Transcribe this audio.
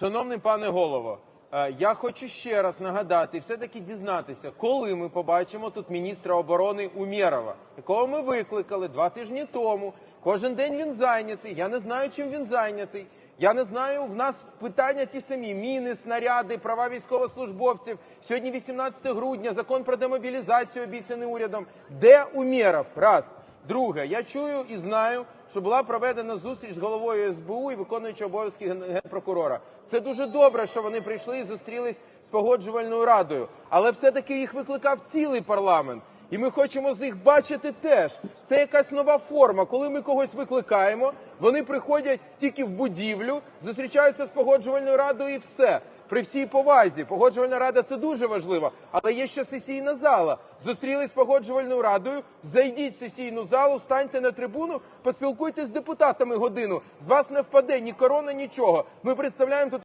Шановний пане голово, е, я хочу ще раз нагадати, і все-таки дізнатися, коли ми побачимо тут міністра оборони Умєрова, якого ми викликали два тижні тому. Кожен день він зайнятий. Я не знаю, чим він зайнятий. Я не знаю. В нас питання ті самі: міни, снаряди, права військовослужбовців. Сьогодні 18 грудня, закон про демобілізацію обіцяний урядом. Де Умєров? Раз. Друге, я чую і знаю, що була проведена зустріч з головою СБУ і виконуючим обов'язки ген- генпрокурора. Це дуже добре, що вони прийшли і зустрілись з погоджувальною радою, але все-таки їх викликав цілий парламент. І ми хочемо з них бачити теж. Це якась нова форма. Коли ми когось викликаємо, вони приходять тільки в будівлю, зустрічаються з погоджувальною радою і все. При всій повазі, погоджувальна рада це дуже важливо, але є ще сесійна зала. Зустрілись з погоджувальною радою. Зайдіть в сесійну залу, станьте на трибуну, поспілкуйтесь з депутатами годину. З вас не впаде ні корона, нічого. Ми представляємо тут.